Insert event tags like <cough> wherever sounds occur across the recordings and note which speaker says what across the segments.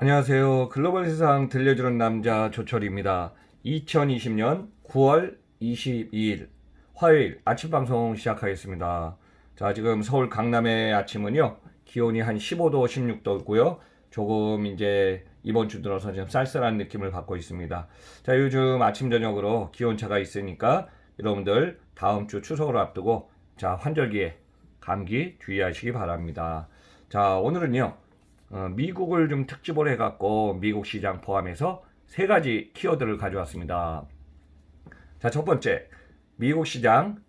Speaker 1: 안녕하세요. 글로벌 세상 들려주는 남자 조철입니다. 2020년 9월 22일 화요일 아침 방송 시작하겠습니다. 자, 지금 서울 강남의 아침은요. 기온이 한 15도, 16도고요. 조금 이제 이번 주 들어서 좀 쌀쌀한 느낌을 받고 있습니다. 자, 요즘 아침 저녁으로 기온 차가 있으니까 여러분들 다음 주 추석을 앞두고 자, 환절기에 감기 주의하시기 바랍니다. 자, 오늘은요. 어, 미국을 좀 특집으로 해갖고 미국 시장 포함해서 세 가지 키워드를 가져왔습니다. 자, 첫 번째, 미국 시장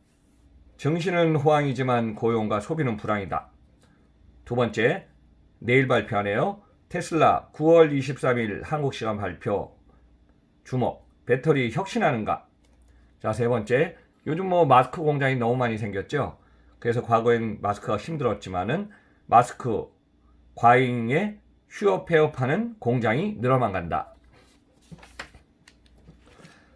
Speaker 1: 증시는 호황이지만 고용과 소비는 불황이다. 두 번째, 내일 발표하네요. 테슬라 9월 23일 한국 시간 발표 주목 배터리 혁신하는가? 자, 세 번째, 요즘 뭐 마스크 공장이 너무 많이 생겼죠. 그래서 과거엔 마스크가 힘들었지만은 마스크 과잉의 휴업 폐업하는 공장이 늘어만 간다.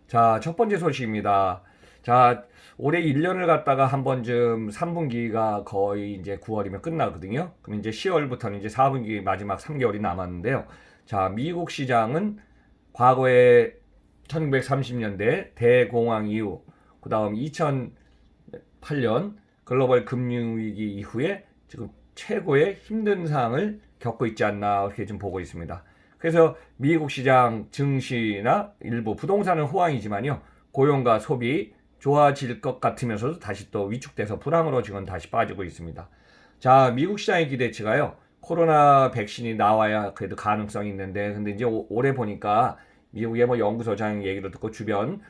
Speaker 1: 자, 첫 번째 소식입니다. 자, 올해 1년을 갖다가 한 번쯤 3분기가 거의 이제 9월이면 끝나거든요. 그럼 이제 10월부터는 이제 4분기 마지막 3개월이 남았는데요. 자, 미국 시장은 과거에 1930년대 대공황 이후, 그 다음 2008년 글로벌 금융위기 이후에 지금 최고의 힘든 상황을 겪고 있지 않나 이렇게 좀 보고 있습니다. 그래서 미국 시장 증시나 일부 부동산은 호황이지만요. 고용과 소비 좋아질 것 같으면서도 다시 또 위축돼서 불황으로 지금 다시 빠지고 있습니다. 자, 미국 시장의 기대치가요. 코로나 백신이 나와야 그래도 가능성이 있는데 근데 이제 오- 올해 보니까 미국의 뭐 연구소장 얘기를 듣고 주변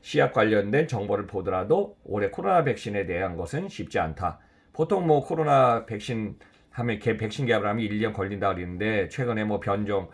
Speaker 1: 시약 관련된 정보를 보더라도 올해 코로나 백신에 대한 것은 쉽지 않다. 보통 뭐 코로나 백신 하면 개, 백신 개발을 하면 1년 걸린다 그러는데 최근에 뭐 변종이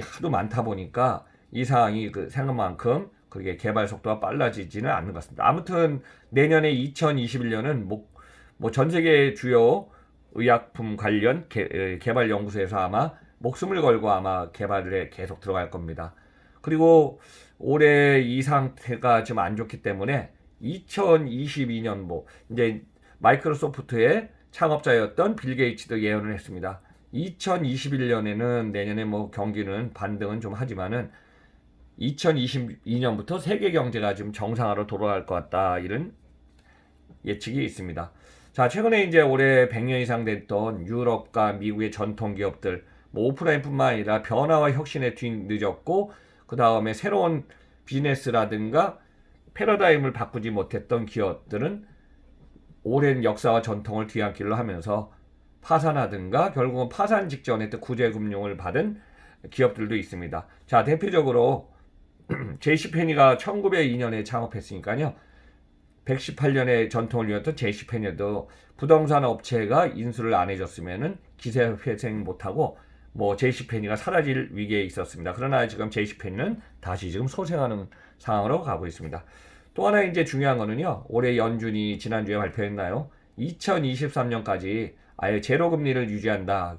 Speaker 1: 하도 많다 보니까 이 상황이 그 생각만큼 그게 개발 속도가 빨라지지는 않는 것 같습니다. 아무튼 내년에 2021년은 뭐, 뭐전 세계 주요 의약품 관련 개, 에, 개발 연구소에서 아마 목숨을 걸고 아마 개발에 계속 들어갈 겁니다. 그리고 올해 이 상태가 좀 안 좋기 때문에 2022년 뭐 이제 마이크로소프트의 창업자였던 빌 게이츠도 예언을 했습니다. 2021년에는 내년에 뭐 경기는 반등은 좀 하지만은 2022년부터 세계 경제가 좀 정상화로 돌아갈 것 같다 이런 예측이 있습니다. 자 최근에 이제 올해 100년 이상 됐던 유럽과 미국의 전통 기업들 뭐 오프라인뿐만 아니라 변화와 혁신에 뒤늦었고 그 다음에 새로운 비즈니스라든가 패러다임을 바꾸지 못했던 기업들은 오랜 역사와 전통을 뒤안길로 하면서 파산하든가 결국은 파산 직전에 또 구제금융을 받은 기업들도 있습니다. 자 대표적으로 <clears throat> 제이시페니가 1902년에 창업했으니까요. 118년의 전통을 이었던 제이시페니도 부동산 업체가 인수를 안 해줬으면은 기세 회생 못하고 뭐 제이시페니가 사라질 위기에 있었습니다. 그러나 지금 제이시페니는 다시 지금 소생하는 상황으로 가고 있습니다. 또 하나 이제 중요한 거는요. 올해 연준이 지난주에 발표했나요? 2023년까지 아예 제로 금리를 유지한다.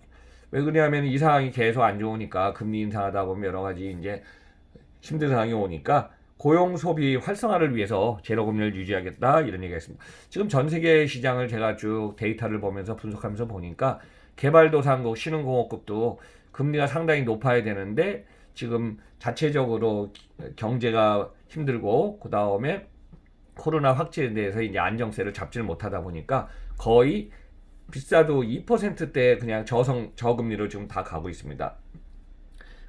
Speaker 1: 왜 그러냐면 이 상황이 계속 안 좋으니까 금리 인상하다 보면 여러 가지 이제 힘든 상황이 오니까 고용 소비 활성화를 위해서 제로 금리를 유지하겠다 이런 얘기가 있습니다. 지금 전 세계 시장을 제가 쭉 데이터를 보면서 분석하면서 보니까 개발도상국 신흥공업국도 금리가 상당히 높아야 되는데 지금 자체적으로 경제가 힘들고 그 다음에 코로나 확진에 대해서 이제 안정세를 잡지를 못하다 보니까 거의 비싸도 2%대 그냥 저성 저금리로 지금 다 가고 있습니다.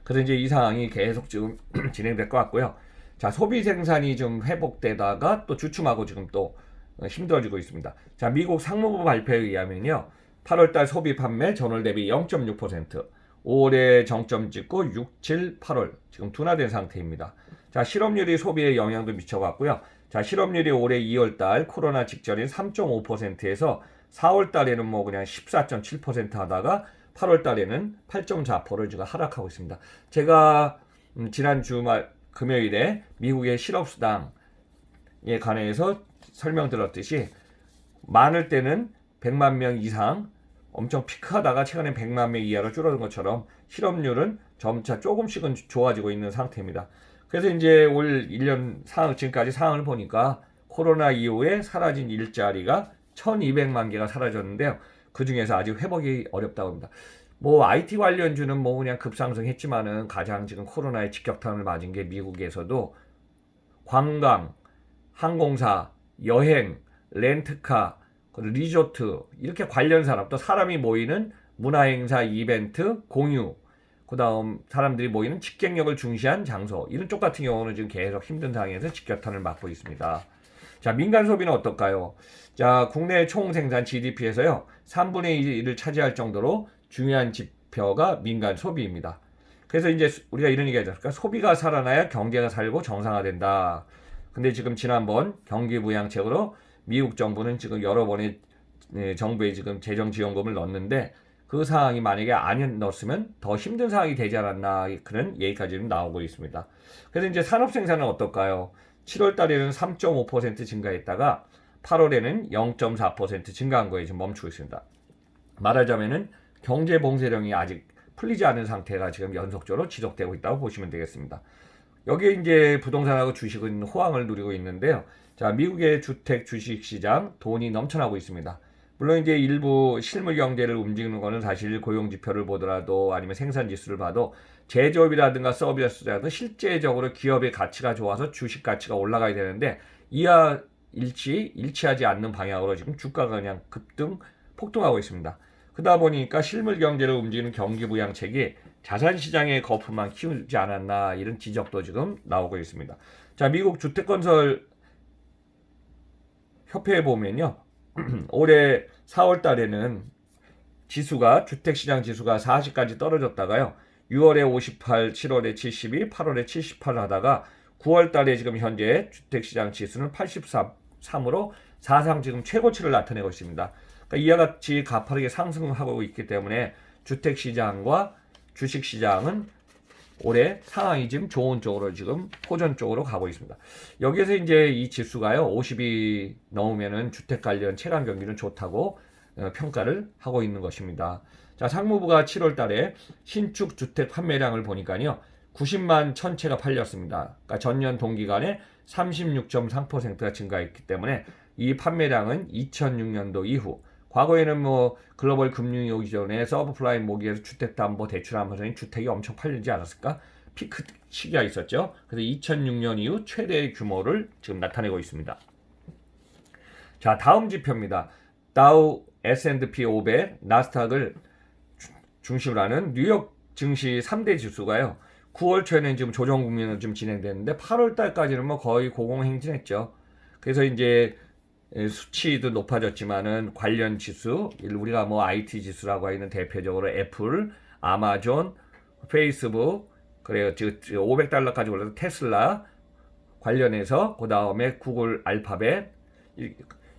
Speaker 1: 그래서 이제 이 상황이 계속 지금 <clears throat> 진행될 것 같고요. 자 소비 생산이 좀 회복되다가 또 주춤하고 지금 또 힘들어지고 있습니다. 자 미국 상무부 발표에 의하면요. 8월달 소비 판매 전월 대비 0.6%, 5월에 정점 찍고 6, 7, 8월 지금 둔화된 상태입니다. 자 실업률이 소비에 영향도 미쳐갔고요. 자 실업률이 올해 2월달 코로나 직전인 3.5%에서 4월달에는 뭐 그냥 14.7% 하다가 8월달에는 8.4%를 지금 하락하고 있습니다. 제가 음, 지난 주말 금요일에 미국의 실업수당에 관해서 설명드렸듯이 많을 때는 100만 명 이상 엄청 피크하다가 최근에 100만 명 이하로 줄어든 것처럼 실업률은 점차 조금씩은 좋아지고 있는 상태입니다. 그래서 이제 올 1년 상황, 지금까지 상황을 보니까 코로나 이후에 사라진 일자리가 1200만 개가 사라졌는데요. 그 중에서 아직 회복이 어렵다고 합니다. 뭐 IT 관련주는 뭐 그냥 급상승했지만은 가장 지금 코로나의 직격탄을 맞은 게 미국에서도 관광, 항공사, 여행, 렌트카, 리조트 이렇게 관련 산업 또 사람이 모이는 문화행사, 이벤트, 공유 그 다음 사람들이 모이는 직객력을 중시한 장소 이런 쪽 같은 경우는 지금 계속 힘든 상황에서 직격탄을 맞고 있습니다. 자 민간 소비는 어떨까요? 자 국내 총 생산 GDP에서요 3분의 1을 차지할 정도로 중요한 지표가 민간 소비입니다. 그래서 이제 우리가 이런 얘기 하지 않습니까? 소비가 살아나야 경제가 살고 정상화된다. 근데 지금 지난번 경기 부양책으로 미국 정부는 지금 여러 번의 네, 정부에 지금 재정 지원금을 넣었는데 그 상황이 만약에 안 넣었으면 더 힘든 상황이 되지 않았나 그런 얘기까지 는 나오고 있습니다. 그래서 이제 산업 생산은 어떨까요? 7월 달에는 3.5% 증가했다가 8월에는 0.4% 증가한 거에 지금 멈추고 있습니다. 말하자면은 경제 봉쇄령이 아직 풀리지 않은 상태가 지금 연속적으로 지속되고 있다고 보시면 되겠습니다. 여기에 이제 부동산하고 주식은 호황을 누리고 있는데요. 자, 미국의 주택 주식 시장 돈이 넘쳐나고 있습니다. 물론 이제 일부 실물 경제를 움직이는 거는 사실 고용 지표를 보더라도 아니면 생산 지수를 봐도 제조업이라든가 서비스라든 실제적으로 기업의 가치가 좋아서 주식 가치가 올라가야 되는데 이하 일치 일치하지 않는 방향으로 지금 주가가 그냥 급등 폭등하고 있습니다. 그러다 보니까 실물 경제를 움직이는 경기 부양책이 자산 시장의 거품만 키우지 않았나 이런 지적도 지금 나오고 있습니다. 자, 미국 주택 건설 협회에 보면요. <clears throat> 올해 4월 달에는 지수가 주택시장 지수가 40까지 떨어졌다가요. 6월에 58, 7월에 72, 8월에 78 하다가 9월 달에 지금 현재 주택시장 지수는 83으로 사상 지금 최고치를 나타내고 있습니다. 그러니까 이와 같이 가파르게 상승하고 있기 때문에 주택시장과 주식시장은 올해 상황이 지금 좋은 쪽으로 지금 호전 쪽으로 가고 있습니다. 여기에서 이제 이 지수가요 50이 넘으면은 주택 관련 체감 경기는 좋다고 어, 평가를 하고 있는 것입니다. 자 상무부가 7월달에 신축 주택 판매량을 보니까요 90만 천 채가 팔렸습니다. 그러니까 전년 동기간에 36.3%가 증가했기 때문에 이 판매량은 2006년도 이후 과거에는 뭐 글로벌 금융이 오기 전에 서브프라임 모기에서 주택담보 대출하면서 주택이 엄청 팔리지 않았을까? 피크 시기가 있었죠. 그래서 2006년 이후 최대의 규모를 지금 나타내고 있습니다. 자, 다음 지표입니다. 다우 S&P 500, 나스닥을 중심으로 하는 뉴욕 증시 3대 지수가요. 9월 초에는 지금 조정 국면을 좀 진행됐는데 8월 달까지는 뭐 거의 고공행진했죠. 그래서 이제 예, 수치도 높아졌지만은 관련 지수 우리가 뭐 IT 지수라고 하는 대표적으로 애플, 아마존, 페이스북 그래요. 즉 500달러까지 올라서 테슬라 관련해서 그 다음에 구글, 알파벳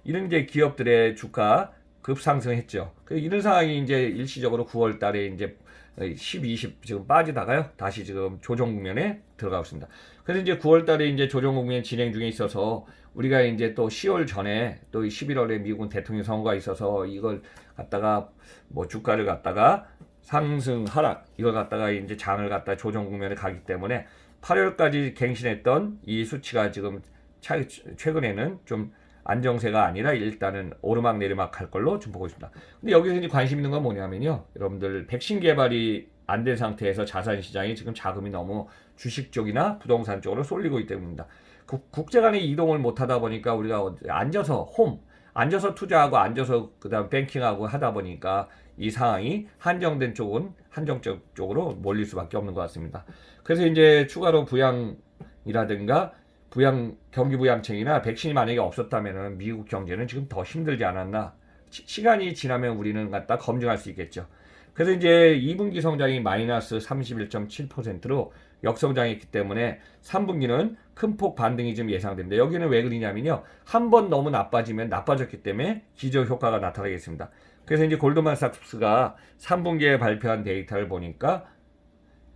Speaker 1: 이런 이제 기업들의 주가 급상승했죠. 그 이런 상황이 이제 일시적으로 9월 달에 이제 10, 20 지금 빠지다가요. 다시 지금 조정 국면에 들어가고 있습니다. 그래서 이제 9월 달에 이제 조정 국면 진행 중에 있어서 우리가 이제 또 10월 전에 또 11월에 미국은 대통령 선거가 있어서 이걸 갖다가 뭐 주가를 갖다가 상승 하락 이걸 갖다가 이제 장을 갖다 조정 국면에 가기 때문에 8월까지 갱신했던 이 수치가 지금 차, 최근에는 좀 안정세가 아니라 일단은 오르막 내리막 할 걸로 좀 보고 있습니다. 근데 여기서 이제 관심 있는 건 뭐냐면요. 여러분들 백신 개발이 안 된 상태에서 자산 시장이 지금 자금이 너무 주식 쪽이나 부동산 쪽으로 쏠리고 있기 때문입니다. 국제 간의 이동을 못 하다 보니까 우리가 앉아서 홈 앉아서 투자하고 앉아서 그다음 뱅킹하고 하다 보니까 이 상황이 한정된 쪽은 한정적 쪽으로 몰릴 수밖에 없는 것 같습니다. 그래서 이제 추가로 부양이라든가 부양 경기 부양책이나 백신이 만약에 없었다면은 미국 경제는 지금 더 힘들지 않았나 시, 간이 지나면 우리는 갖다 검증할 수 있겠죠. 그래서 이제 2분기 성장이 마이너스 31.7%로 역성장했기 때문에 3분기는 큰 폭 반등이 좀 예상됩니다. 여기는 왜 그러냐면요. 한 번 너무 나빠지면 나빠졌기 때문에 기저 효과가 나타나겠습니다. 그래서 이제 골드만삭스가 3분기에 발표한 데이터를 보니까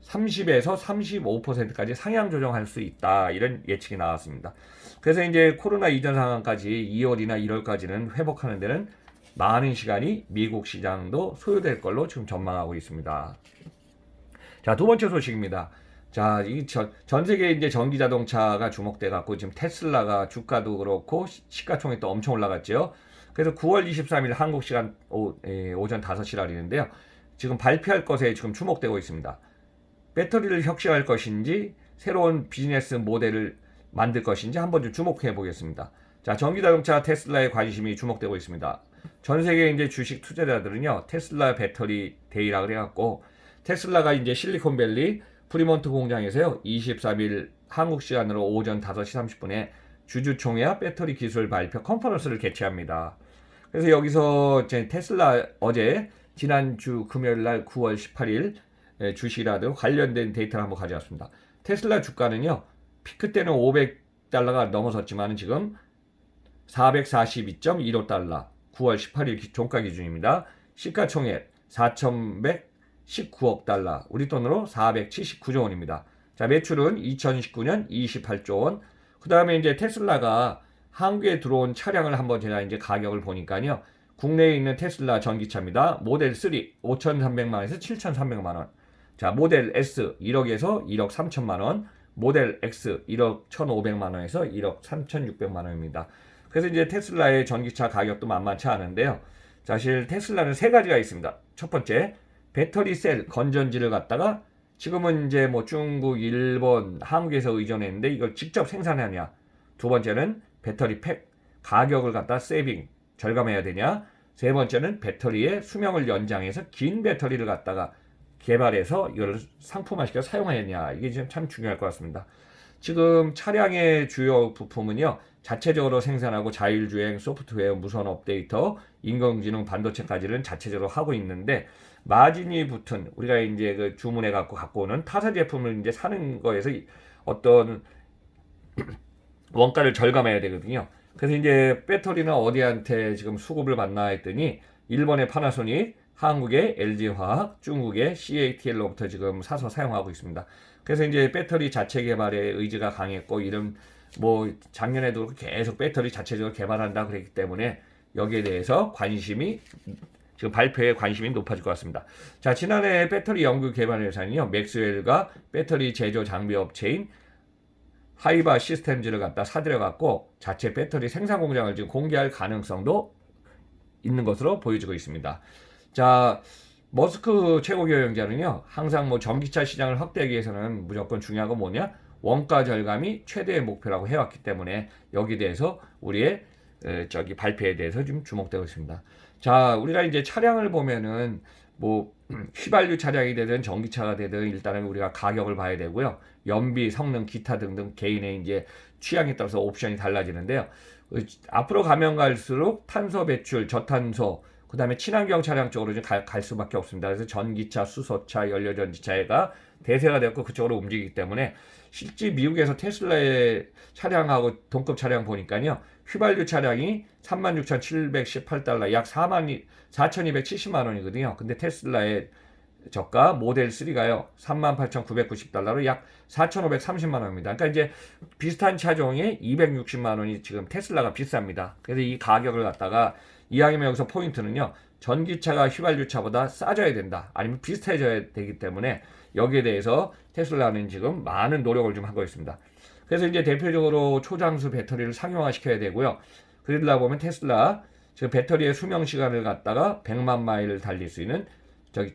Speaker 1: 30에서 35%까지 상향 조정할 수 있다. 이런 예측이 나왔습니다. 그래서 이제 코로나 이전 상황까지 2월이나 1월까지는 회복하는 데는 많은 시간이 미국 시장도 소요될 걸로 지금 전망하고 있습니다. 자, 두 번째 소식입니다. 자, 이 전, 전 세계 이제 전기 자동차가 주목돼 갖고 지금 테슬라가 주가도 그렇고 시가총액도 엄청 올라갔죠. 그래서 9월 23일 한국 시간 오, 에, 오전 5시 날이는데요. 지금 발표할 것에 지금 주목되고 있습니다. 배터리를 혁신할 것인지 새로운 비즈니스 모델을 만들 것인지 한번 좀 주목해 보겠습니다. 자, 전기 자동차 테슬라의 관심이 주목되고 있습니다. 전 세계 이제 주식 투자자들은요, 테슬라 배터리 데이라 그래갖고, 테슬라가 이제 실리콘밸리 프리몬트 공장에서요, 23일 한국 시간으로 오전 5시 30분에 주주총회와 배터리 기술 발표 컨퍼런스를 개최합니다. 그래서 여기서 이제 테슬라 어제 지난주 금요일 날 9월 18일 예, 주식이라도 관련된 데이터를 한번 가져왔습니다. 테슬라 주가는요, 피크 때는 500달러가 넘어섰지만 지금 442.15달러, 9월 18일 종가 기준입니다. 시가총액 4,119억 달러, 우리 돈으로 479조 원입니다. 자, 매출은 2019년 28조 원. 그 다음에 이제 테슬라가 한국에 들어온 차량을 한번 제가 이제 가격을 보니까요. 국내에 있는 테슬라 전기차입니다. 모델 3 5,300만 원에서 7,300만 원. 자, 모델 S 1억에서 1억 3천만 원, 모델 X 1억 1,500만 원에서 1억 3,600만 원입니다. 그래서 이제 테슬라의 전기차 가격도 만만치 않은데요. 사실 테슬라는 세 가지가 있습니다. 첫 번째, 배터리 셀 건전지를 갖다가 지금은 이제 뭐 중국, 일본, 한국에서 의존했는데 이걸 직접 생산하냐. 두 번째는 배터리 팩 가격을 갖다 세이빙 절감해야 되냐. 세 번째는 배터리의 수명을 연장해서 긴 배터리를 갖다가 개발해서 이걸 상품화시켜 사용하느냐 이게 지금 참 중요할 것 같습니다. 지금 차량의 주요 부품은요 자체적으로 생산하고 자율주행, 소프트웨어, 무선 업데이터, 인공지능, 반도체까지는 자체적으로 하고 있는데 마진이 붙은 우리가 이제 그 주문해 갖고 갖고 오는 타사 제품을 이제 사는 거에서 어떤 <clears throat> 원가를 절감해야 되거든요. 그래서 이제 배터리는 어디한테 지금 수급을 받나 했더니 일본의 파나소닉, 한국의 LG화학, 중국의 CATL로부터 지금 사서 사용하고 있습니다. 그래서 이제 배터리 자체 개발에 의지가 강했고 이런 뭐 작년에도 계속 배터리 자체적으로 개발한다 그랬기 때문에 여기에 대해서 관심이 지금 발표에 관심이 높아질 것 같습니다. 자, 지난해 배터리 연구 개발 회사는요, 맥스웰과 배터리 제조 장비 업체인 하이바 시스템즈를 갖다 사들여 갖고 자체 배터리 생산 공장을 지금 공개할 가능성도 있는 것으로 보여지고 있습니다. 자, 머스크 최고 경영자는요, 항상 뭐 전기차 시장을 확대하기 위해서는 무조건 중요한 건 뭐냐? 원가 절감이 최대의 목표라고 해왔기 때문에 여기 대해서 우리의 에, 저기 발표에 대해서 좀 주목되고 있습니다. 자, 우리가 이제 차량을 보면은 뭐 <clears throat> 휘발유 차량이 되든 전기차가 되든 일단은 우리가 가격을 봐야 되고요. 연비, 성능, 기타 등등 개인의 이제 취향에 따라서 옵션이 달라지는데요. 어, 앞으로 가면 갈수록 탄소 배출, 저탄소, 그 다음에 친환경 차량 쪽으로 좀 갈, 갈 수밖에 없습니다. 그래서 전기차, 수소차, 연료전지차가 대세가 되었고 그쪽으로 움직이기 때문에 실제 미국에서 테슬라의 차량하고 동급 차량 보니까요. 휘발유 차량이 36,718달러, 약 4만 4,270만 원이거든요. 근데 테슬라의 저가 모델 3가요. 38,990달러로 약 4,530만 원입니다. 그러니까 이제 비슷한 차종에 260만 원이 지금 테슬라가 비쌉니다. 그래서 이 가격을 갖다가 이왕이면 여기서 포인트는요. 전기차가 휘발유차보다 싸져야 된다. 아니면 비슷해져야 되기 때문에 여기에 대해서 테슬라는 지금 많은 노력을 좀 하고 있습니다. 그래서 이제 대표적으로 초장수 배터리를 상용화 시켜야 되고요. 그러다 보면 테슬라 지금 배터리의 수명 시간을 갖다가 100만 마일을 달릴 수 있는 저기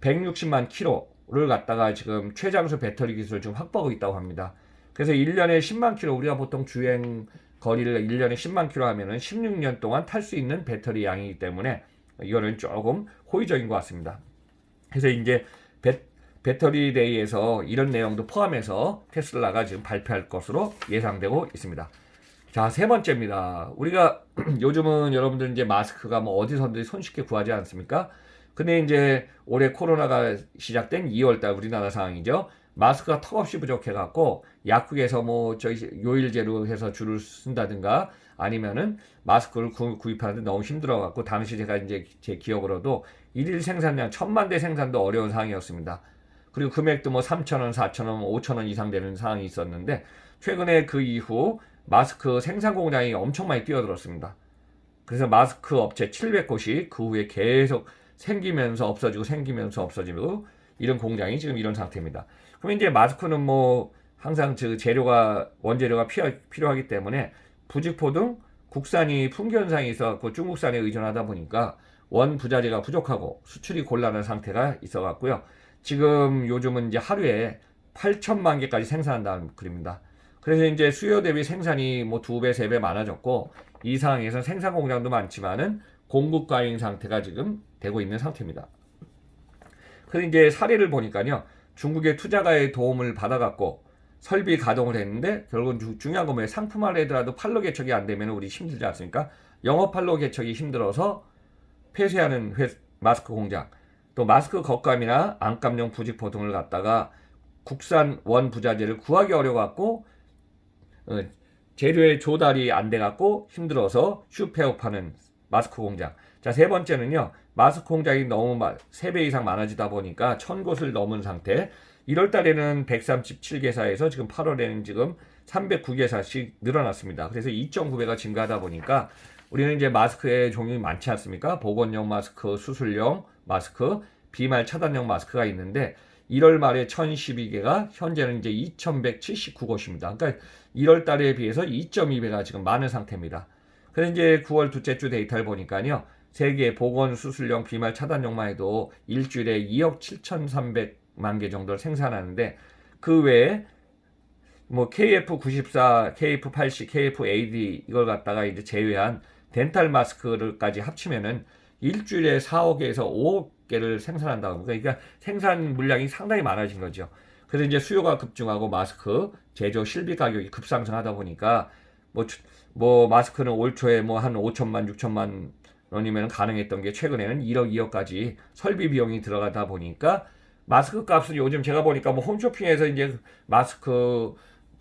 Speaker 1: 160만 킬로를 갖다가 지금 최장수 배터리 기술을 좀 확보하고 있다고 합니다. 그래서 1년에 10만 킬로 우리가 보통 주행 거리를 1년에 10만 킬로 하면은 16년 동안 탈 수 있는 배터리 양이기 때문에 이거는 조금 호의적인 것 같습니다. 그래서 이제 배, 배터리 데이에서 이런 내용도 포함해서 테슬라가 지금 발표할 것으로 예상되고 있습니다. 자, 세 번째입니다. 우리가 <clears throat> 요즘은 여러분들 이제 마스크가 뭐 어디서든지 손쉽게 구하지 않습니까? 근데 이제 올해 코로나가 시작된 2월달 우리나라 상황이죠. 마스크가 턱없이 부족해갖고 약국에서 뭐 저희 요일제로 해서 줄을 쓴다든가 아니면은 마스크를 구, 입하는데 너무 힘들어갖고 당시 제가 이제 제 기억으로도 일일 생산량 천만 대 생산도 어려운 상황이었습니다. 그리고 금액도 뭐 3천원, 4천원, 5천원 이상 되는 상황이 있었는데 최근에 그 이후 마스크 생산 공장이 엄청 많이 뛰어들었습니다. 그래서 마스크 업체 700곳이 그 후에 계속 생기면서 없어지고 생기면서 없어지고 이런 공장이 지금 이런 상태입니다. 그럼 이제 마스크는 뭐 항상 그 재료가 원재료가 필요, 하기 때문에 부직포 등 국산이 품귀 현상이 있어갖고 중국산에 의존하다 보니까 원 부자재가 부족하고 수출이 곤란한 상태가 있어 갖고요. 지금 요즘은 이제 하루에 8천만 개까지 생산한다는 그림입니다. 그래서 이제 수요 대비 생산이 뭐 두 배, 세 배 많아졌고 이 상황에서 생산 공장도 많지만은 공급 과잉 상태가 지금 되고 있는 상태입니다. 그래서 이제 사례를 보니까요. 중국의 투자가의 도움을 받아갖고 설비 가동을 했는데 결국은 주- 중요한 건 뭐예요? 상품화를 하더라도 판로 개척이 안 되면 우리 힘들지 않습니까? 영업 판로 개척이 힘들어서 폐쇄하는 회- 마스크 공장, 또 마스크 겉감이나 안감용 부직포 등을 갖다가 국산 원 부자재를 구하기 어려워갖고 어, 재료의 조달이 안 돼갖고 힘들어서 슈페어파는 마스크 공장. 자, 세 번째는요. 마스크 공장이 너무 3배 이상 많아지다 보니까 천 곳을 넘은 상태. 1월 달에는 137개사에서 지금 8월에는 지금 309개사씩 늘어났습니다. 그래서 2.9배가 증가하다 보니까 우리는 이제 마스크의 종류가 많지 않습니까? 보건용 마스크, 수술용 마스크, 비말 차단용 마스크가 있는데 1월 말에 1012개가 현재는 이제 2179곳입니다. 그러니까 1월 달에 비해서 2.2배가 지금 많은 상태입니다. 그래서 이제 9월 둘째 주 데이터를 보니까요. 세계 보건 수술용 비말 차단용만 해도 일주일에 2억 7,300만 개 정도를 생산하는데 그 외에 뭐 KF94, KF80, KFAD 이걸 갖다가 이제 제외한 덴탈 마스크를까지 합치면은 일주일에 4억에서 5억 개를 생산한다고 그러니까 생산 물량이 상당히 많아진 거죠. 그래서 이제 수요가 급증하고 마스크 제조 실비 가격이 급상승하다 보니까 뭐, 주- 뭐 마스크는 올 초에 뭐 한 5천만, 6천만 원이면 가능했던 게 최근에는 1억, 2억까지 설비 비용이 들어가다 보니까 마스크 값은 요즘 제가 보니까 뭐 홈쇼핑에서 이제 마스크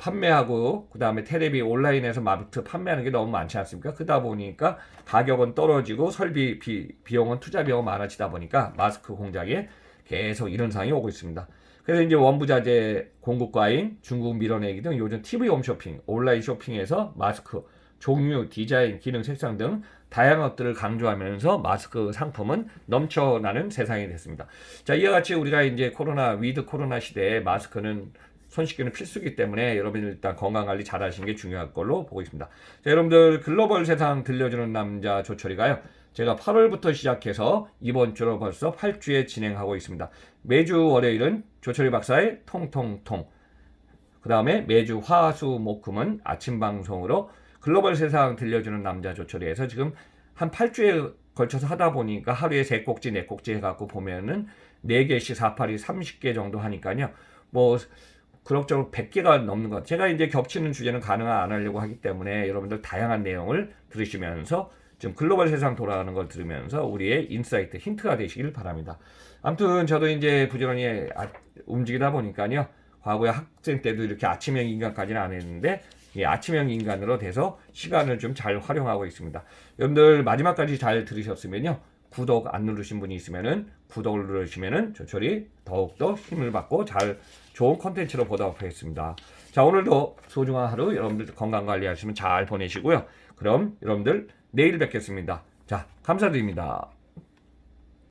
Speaker 1: 판매하고 그 다음에 테레비 온라인에서 마스크 판매하는 게 너무 많지 않습니까? 그러다 보니까 가격은 떨어지고 설비 비, 비용은 투자 비용은 많아지다 보니까 마스크 공장에 계속 이런 상황이 오고 있습니다. 그래서 이제 원부자재 공급 과잉, 중국 밀어내기 등 요즘 TV 홈쇼핑, 온라인 쇼핑에서 마스크 종류, 디자인, 기능, 색상 등 다양한 것들을 강조하면서 마스크 상품은 넘쳐나는 세상이 됐습니다. 자, 이와 같이 우리가 이제 코로나 위드 코로나 시대에 마스크는 손 씻기는 필수기 때문에 여러분들 일단 건강 관리 잘 하시는 게 중요할 걸로 보고 있습니다. 자, 여러분들 글로벌 세상 들려주는 남자 조철이가요. 제가 8월부터 시작해서 이번 주로 벌써 8주에 진행하고 있습니다. 매주 월요일은 조철이 박사의 통통통. 그 다음에 매주 화 수 목 금은 아침 방송으로 글로벌 세상 들려주는 남자 조철이에서 지금 한 8주에 걸쳐서 하다 보니까 하루에 3꼭지, 4꼭지 해갖고 보면은 4개씩 4팔이 30개 정도 하니까요. 뭐 그럭저럭 100개가 넘는 것. 제가 이제 겹치는 주제는 가능 안 하려고 하기 때문에 여러분들 다양한 내용을 들으시면서 좀 글로벌 세상 돌아가는 걸 들으면서 우리의 인사이트, 힌트가 되시길 바랍니다. 아무튼 저도 이제 부지런히 아- 움직이다 보니까요. 과거에 학생 때도 이렇게 아침형 인간까지는 안 했는데 이 아침형 인간으로 돼서 시간을 좀 잘 활용하고 있습니다. 여러분들 마지막까지 잘 들으셨으면요. 구독 안 누르신 분이 있으면은 구독을 누르시면은 조철이 더욱더 힘을 받고 잘 좋은 컨텐츠로 보답하겠습니다. 자, 오늘도 소중한 하루 여러분들 건강 관리하시면 잘 보내시고요. 그럼 여러분들 내일 뵙겠습니다. 자, 감사드립니다.